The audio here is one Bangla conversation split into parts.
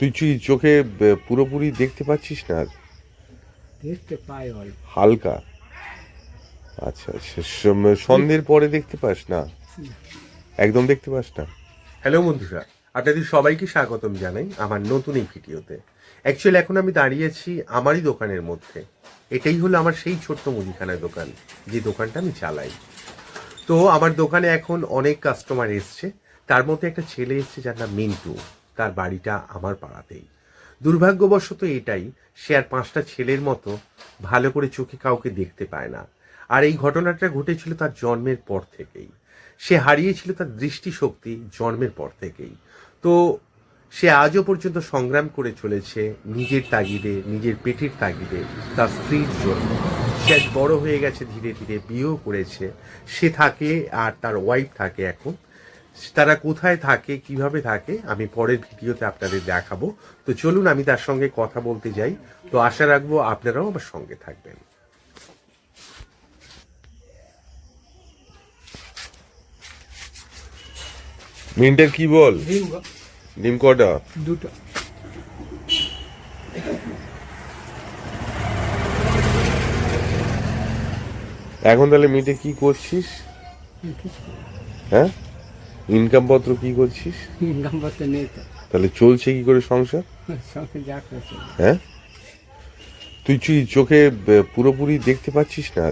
তুই কি চোখে পুরোপুরি দেখতে পাচ্ছিস না? দেখতে পাই অল্প। হালকা? আচ্ছা আচ্ছা সন্ধ্যের পরে দেখতে পাস না? একদম দেখতে পাস না? হ্যালো বন্ধুরা আপনাদের সবাইকে স্বাগতম জানাই আমার নতুন এই ভিডিওতে। অ্যাকচুয়ালি এখন আমি দাঁড়িয়েছি আমারই দোকানের মধ্যে। এটাই হলো আমার সেই ছোট্ট মুদিখানার দোকান যে দোকানটা আমি চালাই। তো আমার দোকানে এখন অনেক কাস্টমার এসছে। তার মধ্যে একটা ছেলে এসছে যার নাম মিন্টু। তার বাড়িটা আমার পাড়াতেই। দুর্ভাগ্যবশত এটাই, সে আর পাঁচটা ছেলের মতো ভালো করে চোখে কাউকে দেখতে পায় না। আর এই ঘটনাটা ঘটেছিল তার জন্মের পর থেকেই। সে হারিয়েছিল তার দৃষ্টিশক্তি জন্মের পর থেকেই। তো সে আজও পর্যন্ত সংগ্রাম করে চলেছে নিজের তাগিদে, নিজের পেটের তাগিদে তার স্ত্রীর জন্য। সে বড় হয়ে গেছে ধীরে ধীরে, বিয়েও করেছে। সে থাকে আর তার ওয়াইফ থাকে এখন তারা কোথায় থাকে কীভাবে থাকে আমি পরের ভিডিওতে আপনাদের দেখাবো। তো চলুন আমি তার সঙ্গে কথা বলতে যাই। তো আশা রাখব আপনারাও আমার সঙ্গে থাকবেন। মিন্টের কি বল? ডিম কটা? দুটো। এখন তাহলে মিটে কি করছিস? হ্যাঁ? ইনকাম পত্র কি করছিস? ইনকাম করতে নেই তো। তাহলে চলছে কি করে সংসার? যা করছে। হ্যাঁ? তুই কি চোখে পুরোপুরি দেখতে পাচ্ছিস না?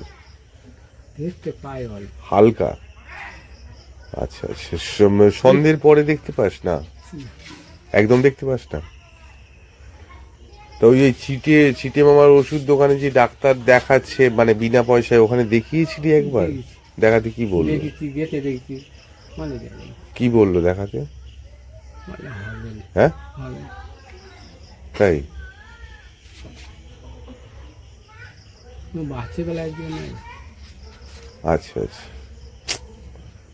দেখতে পাই অল্প। হালকা? আচ্ছা আচ্ছা সন্ধ্যের পরে দেখতে পাস না? একদম দেখতে পাস না? তো ওই চিটে চিটে মামার ওষুধ দোকানে যে ডাক্তার দেখাচ্ছে মানে বিনা পয়সায় ওখানে দেখিয়েছিলি একবার? দেখাতে কি বলল? কি বলল দেখাতে? হ্যাঁ? তাই? আচ্ছা আচ্ছা।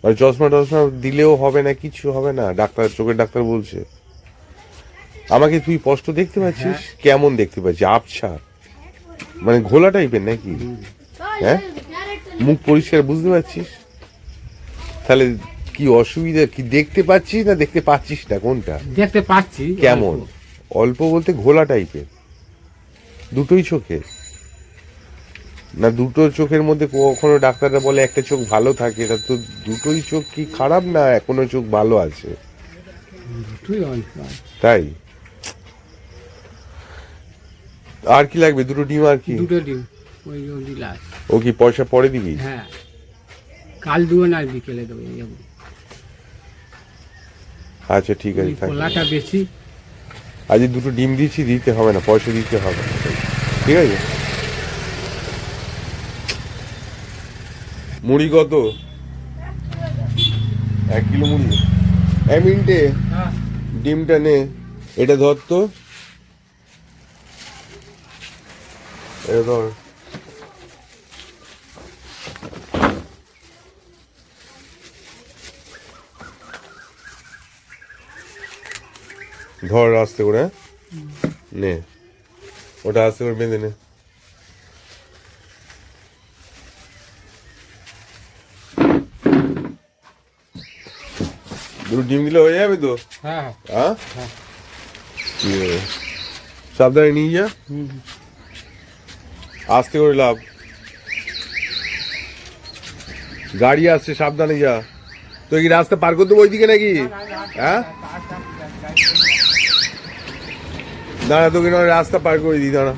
মানে চশমা টশমা দিলেও হবে না কিছু হবে না। ডাক্তার চোখের ডাক্তার বলছে। আমাকে তুই স্পষ্ট দেখতে পাচ্ছিস? কেমন দেখতে পাচ্ছিস? আবছা। মানে ঘোলা টাইপের নাকি? হ্যাঁ? মুখ পরিষ্কার বুঝতে পারছিস? তাহলে কি অসুবিধা কি দেখতে পাচ্ছিস না দেখতে পাচ্ছিস না? কোনটা? দেখতে পাচ্ছি। কেমন? অল্প। বলতে ঘোলা টাইপের। দুটোই চোখে। না দুটো চোখের মধ্যে কখনো ডাক্তাররা বলে একটা চোখ ভালো থাকে এটা তো দুটোই চোখ কি খারাপ না এখনও চোখ ভালো আছে? তাই? আর কি লাগবে? দুটো ডিম আর কি? দুটো ডিম। ওই ও কি পয়সা পরে দিবি? হ্যাঁ। কাল দুটো না বিকেলে দেবো আচ্ছা ঠিক আছে কলাটা বেশি আজ দুটো ডিম দিচ্ছি দিতে হবে না পয়সা দিতে হবে। ঠিক আছে? মুড়ি কত? এক কিলো মুড়ি। এক মিনিটে হ্যাঁ। ডিমটা নে। এটা ধর তো। এটা ধর। ধর আস্তে করে হ্যাঁ? নে ওটা আস্তে করে বেঁধে নে। দুটো ডিম দিলে হয়ে যাবে তো? হ্যাঁ। হ্যাঁ? হ্যাঁ। সাবধানে নিয়ে যা। আস্তে করে লাভ। গাড়ি আসছে সাবধানে যা। তুই কি রাস্তা পার করতে দেবো ওইদিকে নাকি? হ্যাঁ? দাঁড়া, তোকে নয় রাস্তা পার করে দিই, দাঁড়া।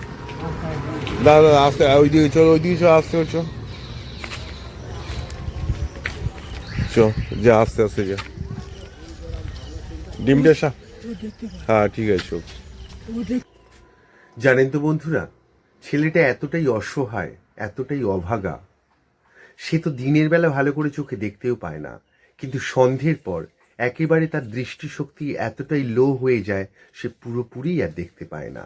দাঁড়া আস্তে, ওইদিকে চল ওইদিকে চল, আস্তে, চল। চ যা, আস্তে আস্তে, যা। ডিমটা সা হ্যাঁ ঠিক আছে জানেন তো বন্ধুরা, ছেলেটা এতটাই অসহায়, এতটাই অভাগা। সে তো দিনের বেলা ভালো করে চোখে দেখতেও পায় না। কিন্তু সন্ধের পর একেবারে তার দৃষ্টিশক্তি এতটাই লো হয়ে যায়, সে পুরোপুরি আর দেখতে পায় না।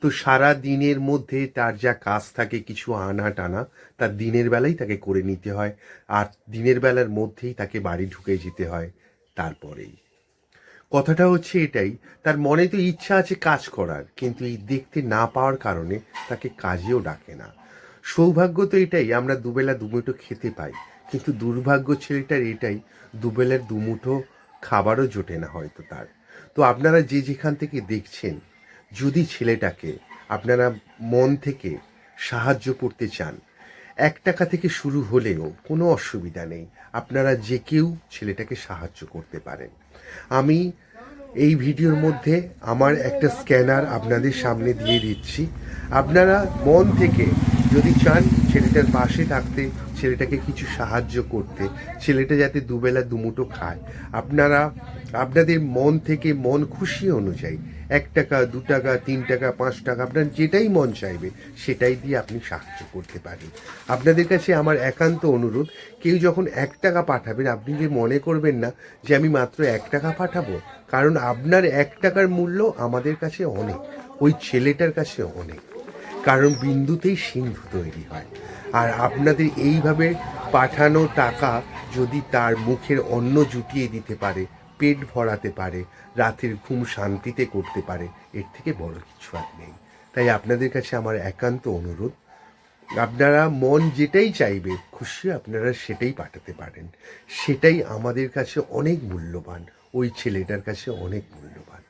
তো সারা দিনের মধ্যে তার যা কাজ থাকে, কিছু আনা টানা তার দিনের বেলাই তাকে করে নিতে হয় আর দিনের বেলার মধ্যেই তাকে বাড়ি ঢুকে যেতে হয় তারপরেই। কথাটা হচ্ছে এটাই, তার মনে তো ইচ্ছা আছে কাজ করার, কিন্তু এই দেখতে না পাওয়ার কারণে তাকে কাজেও ডাকে না। সৌভাগ্য তো এটাই, আমরা দুবেলা দুমুঠো খেতে পাই। কিন্তু দুর্ভাগ্য ছেলেটার এটাই, দুবেলার দুমুঠো খাবারও জোটে না হয়তো তার। তো আপনারা যে যেখান থেকে দেখছেন, যদি ছেলেটাকে আপনারা মন থেকে সাহায্য করতে চান, এক টাকা থেকে শুরু হলেও কোনো অসুবিধা নেই, আপনারা যে কেউ ছেলেটাকে সাহায্য করতে পারেন। আমি এই ভিডিওর মধ্যে আমার একটা স্ক্যানার আপনাদের সামনে দিয়ে দিচ্ছি। আপনারা মন থেকে যদি চান ছেলেটার পাশে থাকতে ছেলেটাকে কিছু সাহায্য করতে। ছেলেটা যাতে দুবেলা দুমুটো খায়। আপনারা, আপনাদের মন থেকে মন খুশি অনুযায়ী এক টাকা, দু টাকা, তিন টাকা, পাঁচ টাকা, আপনার যেটাই মন চাইবে, সেটাই দিয়ে আপনি সাহায্য করতে পারেন। আপনাদের কাছে আমার একান্ত অনুরোধ, কেউ যখন এক টাকা পাঠাবেন, আপনি যে মনে করবেন না যে আমি মাত্র এক টাকা পাঠাবো, কারণ আপনার এক টাকার মূল্য আমাদের কাছে অনেক, ওই ছেলেটার কাছে অনেক। কারণ বিন্দুতেই সিন্ধু তৈরি হয়। আর আপনাদের এইভাবে পাঠানো টাকা যদি তার মুখের অন্ন জুটিয়ে দিতে পারে, পেট ভরাতে পারে, রাতের ঘুম শান্তিতে করতে পারে, এর থেকে বড় কিছু আর নেই। তাই আপনাদের কাছে আমার একান্ত অনুরোধ, আপনারা মন যেটাই চাইবে, খুশি আপনারা সেটাই পাঠাতে পারেন। সেটাই আমাদের কাছে অনেক মূল্যবান, ওই ছেলেটার কাছে অনেক মূল্যবান।